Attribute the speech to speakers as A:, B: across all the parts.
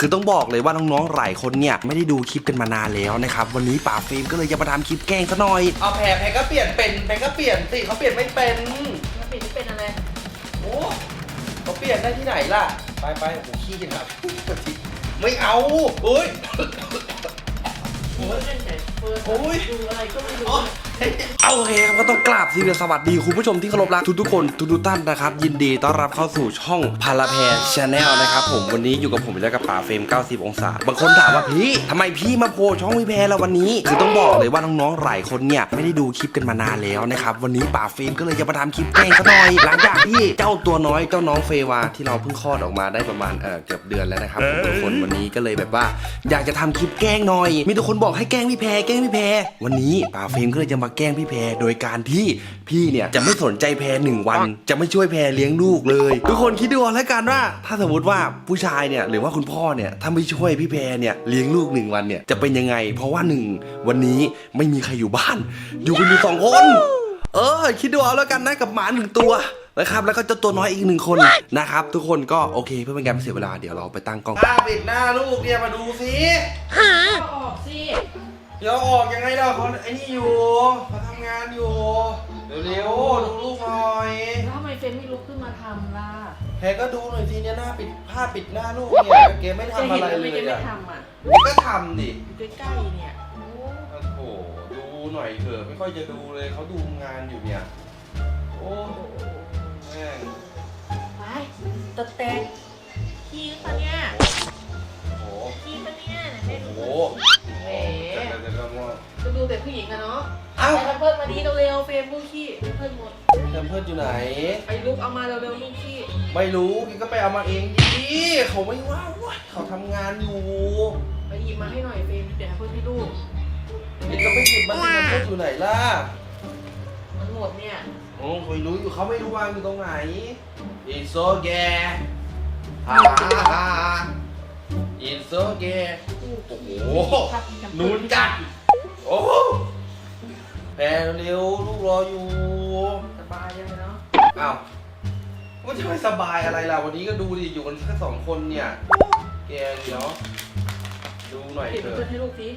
A: คือต้องบอกเลยว่าน้องๆ หลายคนเนี่ยไม่ได้ดูคลิปกันมานานแล้วนะครับ วันนี้ป่าเฟรมก็เลยจะมาทำคลิปแกล้งซะหน่อย
B: เอาแผลแผลก็เปลี่ยนเป็นแผลก็เปลี่ยนสิเขาเปลี่ยนไม่เป็น
C: แล้วปิดที่เป็นอะไร
B: โอ้เขาเปลี่ยนได้ที่ไหนล่ะ ไปไปโอ้โหขี้กันครับไม่เอาโอ้ย
C: เปิดเล่นแต่เปิด
B: โอ้ย
C: ดูอะไรก็ไม่รู้
A: เอาโอเคครับก็ต้องกราบทีเดียวสวัสดีคุณผู้ชมที่เคารพรักทุกๆคนทุกๆท่านนะครับ ยินดีต้อนรับเข้าสู่ช่องพาราแพรชาแนลนะครับผมวันนี้อยู่กับผมและกับป่าเฟรม 90 องศา บางคนถามว่าพี่ทำไมพี่มาโพลช่องพี่แพรแล้ววันนี้ คือต้องบอกเลยว่าน้องๆหลายคนเนี่ยไม่ได้ดูคลิปกันมานานแล้วนะครับวันนี้ป่าเฟรมก็เลยจะมาทำคลิปแกล้งซะหน่อยหลังจากที่เจ้าตัวน้อยเจ้าน้องเฟวาที่เราเพิ่งคลอดออกมาได้ประมาณเออเกือบเดือนแล้วนะครับผมทุกคนวันนี้ก็เลยแบบว่า อยากจะทำคลิปแกล้งหน่อย มีทุกคนบอกให้แกล้งพี่แพรแกล้งพี่แพรวันนี้ป่าเฟรมก็เลยจะมาแกล้งพี่แพรโดยการที่พี่เนี่ยจะไม่สนใจแพรหนึ่งวัน จะไม่ช่วยแพรเลี้ยงลูกเลย ทุกคนคิดดูเอาแล้วกันว่า ถ้าสมมติว่าผู้ชายเนี่ยหรือว่าคุณพ่อเนี่ยถ้าไม่ช่วยพี่แพรเนี่ยเลี้ยงลูกหนึ่งวันเนี่ยจะเป็นยังไง เพราะว่าหนึ่งวันนี้ไม่มีใครอยู่บ้าน อยู่กันอยู่สองคน เออ คิดดูเอาแล้วกันนะกับหมาหนึ่งตัวนะครับแล้วก็เจ้าตัวน้อยอีกหนึ่งคนนะครับ ทุกคนก็โอเคเพื่อเป็นการไม่เสียเวลาเดี๋ยวเราไปตั้งกล้อง
B: หน้าปิดหน้าลูกเนี่ยมาดูสิ
C: ก็ออกสิ
B: เดี๋ยวออกยังไงเราเขาไอ้นี่อยู่เขาทำงานอยู่ เร็วๆดูลูกหน่อย
C: แล้วทำไมเฟนไม่ลุกขึ้นมาทำล่ะ
B: แพรก็ดูหน่อยสิเนี่ยหน้าปิดผ้าปิดหน้าลูกเนี่ยเกมไม่
C: จะ
B: ทำ
C: เห็
B: อะ
C: น
B: ไร
C: แล้ว
B: เล
C: ไม่
B: ย
C: ได้ไม่
B: อะ
C: ทำอะ
B: นี่ก็ทำดิ
C: อยู่ใกล้ๆเนี่ยโอ้
B: โอ้โหดูหน่อยเถอะไม่ค่อยจะดูเลยเขาดูงานอยู่เนี่ยโอ้แม่ง
C: ไปตะแตกขี้ปะเนี่ย พี่ป่ะเนี่ยไหนแม่
B: โอ้
C: ดู
B: โห
C: แหม
B: เดี๋ยวเดี๋ยวเดี๋ยวเดี๋ยว
C: จะดูแต่ผู้หญิงอะเนาะ
B: เอ้า
C: ไปเพิ่มมาดีเร็วๆเฟรมลูกขี้เพิ่มหมด
B: แพมเพิร์ดอยู่ไหน
C: ไปลุกเอามาเร็วๆลูกขี้
B: ไม่รู้กินก็ไปเอามาเองดิเขาไม่ว่างเว้ยเขาทำงานอยู่
C: ไปหยิบมาให้หน่อยเฟรมเดี๋ยวให้เพิ่มให้ลูก
B: กินก็ไปหยิบมาที่แพมเพิร์ดอยู่ไหนล่ะ
C: มันหมดเนี่ย
B: โอ้ไม่รู้อยู่เขาไม่รู้วางอยู่ตรงไหนอินโซแกฮ่าฮ่า อินโซแกโอ้โหนูนจัดโอ้แพรเร็วลูกรออยู่
C: สบายยังไงเนาะ
B: อ้าวว่าจะไม่สบายอะไรล่ะวันนี้ก็ดูดิอยู่กันแค่สองคนเนี่ย แกเดี๋ยวดูหน่อย
C: เก็บ
B: เถ
C: เพื่อ
B: อะ
C: นให้ลูกสิ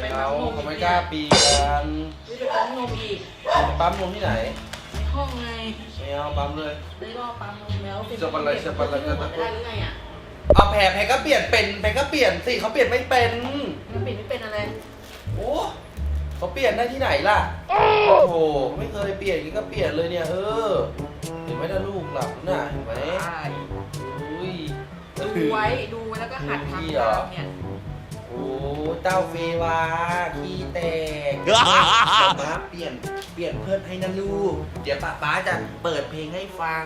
B: ไม่เอาเขาไม่กล้าปีกัน
C: ไม่ได้ปั๊มนมอีก
B: ปั๊มนมที่ไหน
C: ในห้องไง
B: ไม่เอาปั๊มเลย
C: ได้รอบปั๊มนมแล้ว
B: จะเป็นไรจะเป็นไร
C: จะหมดไม่ได้หรือไงอะ
B: เอาแผลแผลก็เปลี่ยนเป็นแผลก็เปลี่ยนสิเขาเปลี่ยนไม่เป็น
C: มันปิดไม่เป็นอะไร
B: โอ้เขาเปลี่ยนได้ที่ไหนล่ะ โอ้โห ไม่เคยเปลี่ยนก็เปลี่ยนเลยเนี่ย เออ เห็นไหมถ้าลูกหลับน่ะเห็นไหมอุ้ย
C: ดูไว้ดูไว้แล้วก็หัดทำตามเนี่ย
B: โอ้เต้าเฟวาขี้แตกมาเปลี่ยนเปลี่ยนเพื่อนให้นะลูก เดี๋ยวป้าป๊าจะเปิดเพลงให้ฟัง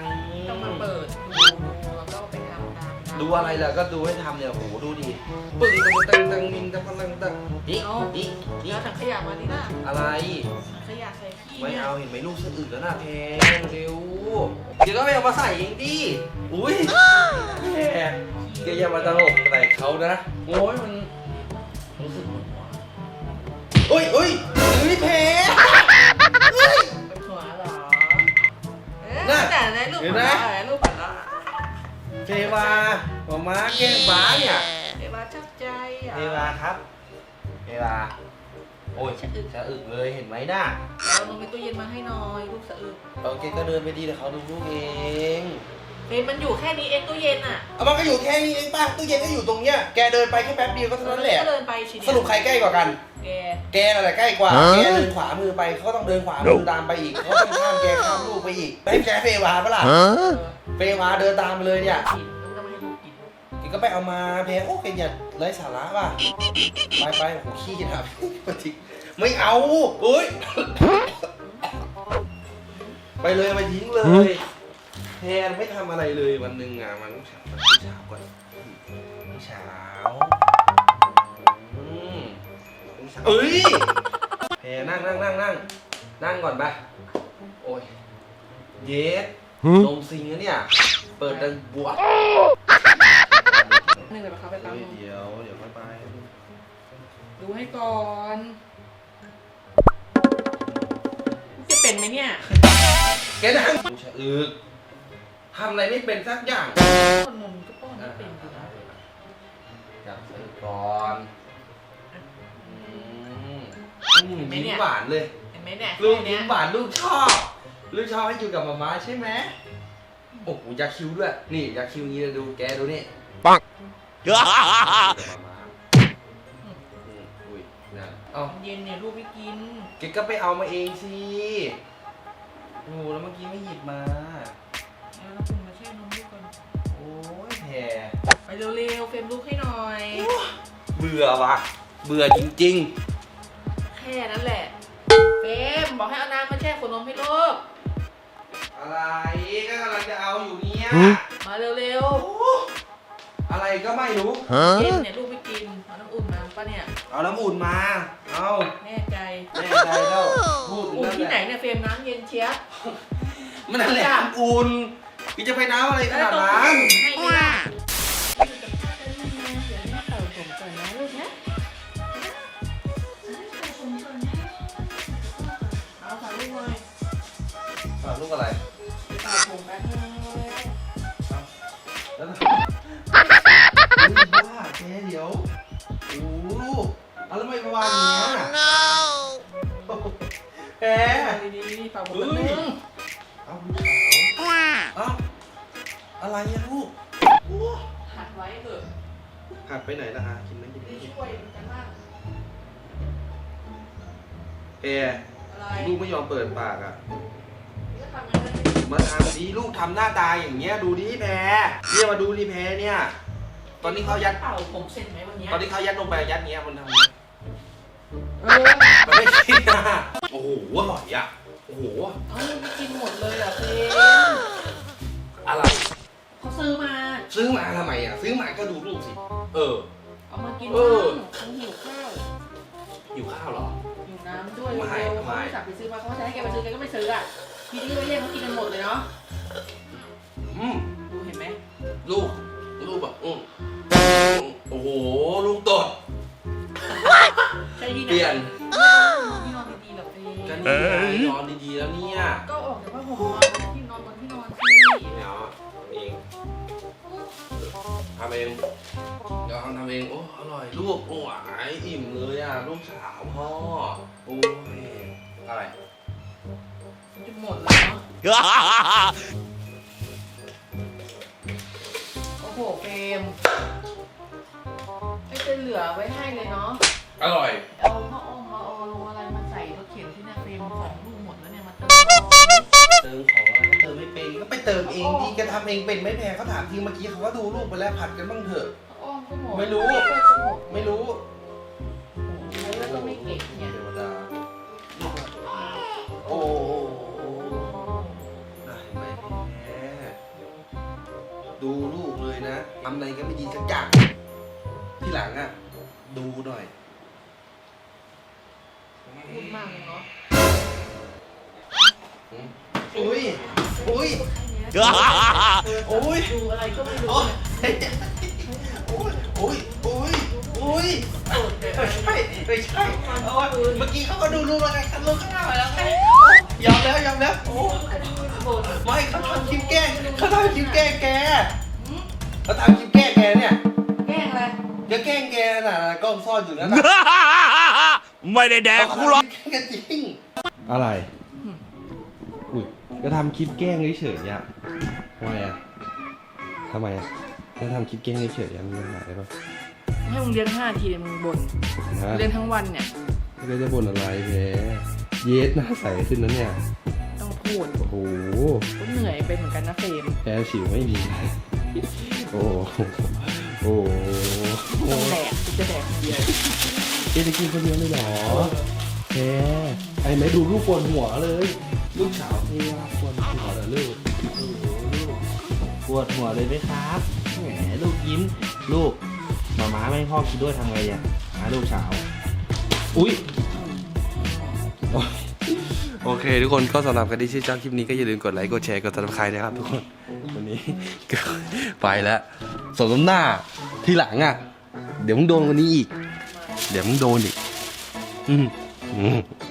C: ต้องมาเปิดดูดูแล้วก็ไปทำตาม
B: ดูอะไรล่ะก็ดูให้ทำเนี่ยโอ้โหดูดิปึ้งตังตังตังมิงตังตังตังนี่
C: เอา
B: นี่นี่
C: แล้วถังขยะมาดิล่ะ
B: อะไร
C: ถังขยะใส่ขี้
B: ไม่
C: เนี่ย
B: เอาเห็นไหมลูกสะอึกแล้วนะเพงเร็วเดี๋ยวก็ไปเอามาใส่เองดิอุ้ยแหมแกอย่ามาตลกใส่เขานะโอ้ยมันรู้สึกเหมือนว่าอุ้ยอุ้ยอุ้ยเพง
C: เป็นหัวเหรอเอ๊ะ
B: น่ะ
C: แต่ในรูป
B: เห็
C: หั
B: น
C: ว
B: ไหม
C: เราะในรูปหัว เราะ
B: เทวาหมอม้าแกล้งบ้าเนี่ย
C: เอวาชักใจอะ
B: เทวาครับเทวาโอ้ย
C: สะอึก
B: สะอึกเลยเห็นไหมน่ะ
C: เอานมในตู้เย็นมาให้หน่อยลูกสะอึก
B: โอเคก็เดินไปดีแต่เขาดูลูกเอง
C: เฟรมมันอยู่แค่นี้เองตู้เย็นอะ
B: เอามันก็อยู่แค่นี้เองป่ะตู้เย็นก็อยู่ตรงเนี้ยแกเดินไปแค่แป๊บเดียวก็เท่านั้นแหละ
C: ก็เดินไปชิ
B: สรุปใครใกล้กว่ากัน
C: แก
B: แกนั่นแหละใกล้กว่าแกเดินขวามือไปเขาก็ต้องเดินขวามือตามไปอีกเขาต้องข้ามแกข้ามลูกไปอีกให้แกเฟวาปะล่ะ
C: เออ
B: เฟวาเดินตามไปเลยเนี่ย
C: กินแล้วก็ไม่ให้ลูกกิน
B: แกก็ไปเอามาเพโอ้แกอย่าไร้สาระป่ะไปไปโอ้โหขี้นะไม่เอาเอ้ยไปเลยเอามาทิ้งเลยแทนไม่ทำอะไรเลยวันหนึ่งอะมันต้องเช้ามันเช้าก่อนเช้าอื เอ้ยแพรนั่งนั่งนั่งนั่งนั่งก่อนไปโอ้ย เยสนมซิงนะเนี่ย เปิดดังบวช
C: หนึ่งเดี๋ยวเขาไปปั๊มนม
B: เดี๋ยวเดี๋ยวค่อยไป
C: ดูให้ก่อนจะเป็นไหมเนี่ย
B: แกนั่งชะอึกทำอะไรไม่เป็นสักอย่าง
C: คนนมก็ป้อนไม่เป็นอยู่นะ
B: จับเธอก่อนอืม อืมยิ้มหวานเลย
C: เห็นไหมเนี่ย
B: ลูก
C: แค่เนี้
B: ยิ้
C: ย
B: มหวานลูกชอบ ลูกชอบให้อยู่กับมาม่าใช่ไหมโอ้โหยาคิ้วด้วย นี่ยาคิ้วนี้ดูแกดูนี่
D: ปัง
B: อยู่กับมาม่าอืมอุ้ยนั่นเอ้า
C: เย็นเนี่ยลูกไม่กิน
B: แกก็ไปเอามาเองสิโอ้แล้วเมื่อกี้ไม่หยิบมา
C: เอาแล้วคุณมาแช่นมลูกก่อน
B: โอ้ยแพร
C: ไปเร็วๆเฟรมลูกให้หน่อย
B: เบื่อว่ะ เบื่อจริง
C: แค่นั้นแหละเฟรมบอกให้เอาน้ำมาแช่ขวดนมให้ลูก
B: ๆอะไรก็กำลังจะเอาอยู่เนี่ย
C: มาเร็ว
B: โอ้อะไรก็ไม่รู้
C: ๆเย็นเนี่ยลูกไม่กินเอาน้ำอุ่นมาปะเนี่ย
B: เอาน้ำอุ่นมา เอา
C: แน่ใจ
B: แน่ใจแล้วพูด
C: อุ่น
B: นั่น
C: ที่
B: แห
C: ไหน
B: ละ
C: เนี่ยเฟรมน้ำเย็นเชียบ
B: มันนั่นแหละน้ำอุ่นพี่จะไปน้ำอะไรขนาดนั้น
C: ให้ไม่ไลู
B: กอะไร
C: เป่าผมแป๊บนึง
B: แล้วนะเฮ้ยบ้าแกเดี๋ยวโอ้ลูกเอาแล้วทำไมประมาณเนี้ยแก
C: ดีๆเป่าผมแป๊บนึง
B: เอาลูกสาวเอาอะไรอะลูกโอ้
C: หัดไว้เถอะ
B: หัดไปไหนล่ะฮะกินไหมกินไหม
C: จะช่วยมันจะมาก
B: แก
C: อะไร
B: ลูกไม่ยอมเปิดปากอะ
C: จะทำยังไง
B: มาทำดีลูกทำหน้าตาอย่างเงี้ยดูดิแพรเนี่ยมาดูดิแพรเนี่ย ตอนนี้เขายัด
C: เป่าผมเสร็จไหมวันเนี้ย
B: ตอนนี้เขายัดลงไปยัดเงี้ยมันทำไง
C: เออ
B: มันไม่กินนะโอ้โหอร่อยอะโอ้โห
C: เอาไม่กินหมดเลยเหรอเฟรม
B: อะไร
C: เขาซื้อมา
B: ซื้อมาทำไมอะ ซื้อมาก็ดูลูกสิ เออ
C: เอามากิน
B: เออ
C: บ้างเขาหิวข้าว
B: อยู่ข้าวเหรอ
C: หิวน้ำด้วย
B: ไม่
C: เร็วๆ
B: ไม่
C: เขาไม่สั่งไปซื้อมาเขาจะให้แกไปซื้อแกก็ไม่ซื้ออะทีนี้ก็แย่งเขากินกันหมดเลยเนาะ
B: อืม
C: ดูเห็นไหม
B: ลูก ลูกแบบอืมโอ้โห ลูกตด
C: ใช่ที่ไหน
B: เปลี่ยน
C: ที่นอนดีๆแบบเฟร
B: กัน
C: ม
B: นี่ไงนอนดีๆแล้วเนี่ย
C: ก็ออกจากผ้าห่มนอนที่นอนบนที่นอนสิ
B: เดี๋ยวเอง ทำเองเดี๋ยวทำทำเองโอ้อร่อยลูกโอ้ยอิ่มเลยอะลูกสาวพ่อโอ้ยอะไร
C: มันจะหมดแล้วเนาะโอ้โหเฟรมไม่จะเหลือไว้ให้เลยเนาะ
B: อร่อย
C: เอาผ้าอ้อมมาเอาลงอะไรมาใส่รถเข็นที่หน้าเฟรมของลูกหมดแล้วเนี่ยมาเติม
B: เติมของอะไรก็เติ มไม่เป็นก็ไปเติมเองดีแกทำเองเป็นไม่แพ้เขาถามทีเมื่อกี้เขาก็ดูลูกไปแล้วผัดกันบ้างเถอะ
C: อ้อมก็หมด
B: ไม่รู้
C: ก็หมด
B: ไม่รู้
C: แล้วก็ไม่เก่งเนี่ย
B: เทวดาโอ้ได้ไหมแพ้ดูลูกเลยนะทำอะไรก็ไม่ดีสักอย่างที่หลังอะ ดูหน่อย
C: พูดมากเลยเนาะ
B: อุ้ยอุ้ย
C: แค่เนี้ย
B: โอ้ย
C: ดูอะไรก็ไม่รู้
B: โอ้ยโอ้ยโอ้ยโอ้ยโอ้ย
C: โกรธแบบ
B: ไม่ใช่ไม่ใช่โอ้ยเมื่อกี้เขาก็ดูลูกแล้วไงเขาลูกข้างหน้ามาแล้วไงยอมแล้วยอมแล้วโอ้ย
C: โกรธ
B: ไม่เขาทำคลิปแกล้งเขาทำคลิปแกล้งแกเขาทำคลิปแกล้งแกเนี่ย
C: แกล้งอะไร
B: จะแกล้งแกน่ะกล้องซ่อนอยู่นั่นน่ะ
D: ไม่ได้แดกกูหรอก
B: แกล้งกันจริง อะไรอุ้ย ก็ทำคลิปแกล้งเฉยๆอะทำไมอะทำไมอะก็ทำคลิปแกล้งเฉยๆอะมันหายได้ปะ
C: ให้มึงเรียนห้าทีเลยมึงบ่น
B: ฮะ
C: เรียนทั้งวันเนี่ย
B: ก็จะบ่นอะไรแกเยสหน้าใสขึ้นนะเนี่ย
C: ต้องพูด
B: โอ้โห
C: ก็เหนื่อยเป็นเหมือนกันนะเฟรม
B: แกสิวไม่มี โอ้โหโอ้โห
C: ต้องแดกกูจะแดกคนเดียว
B: เจ๊จะกินคนเดียวเลยเหรอแกไอ้ไหมดูลูกปวดหัวเลย ลูกสาวพี่ว่าปวดหัวเหรอลูกโอ้โหลูก
E: ปวดหัวเลยไหมครับ แหมลูกยิ้ม ลูกหมาม้าไม่ให้พ่อกินด้วยทำไงเนี่ยหาลูกสาว
B: อุ้ย โอเค ทุกคนก็สำหรับใครที่ชื่นชอบคลิปนี้ก็อย่าลืมกดไลค์กดแชร์กดติดตามนะครับทุกคนวันนี้ก็ไปแล้วสมน้ำหน้าที่หลังอะ เดี๋ยวมึงโดนวันนี้อีก เดี๋ยวมึงโดนอีก อืมอืม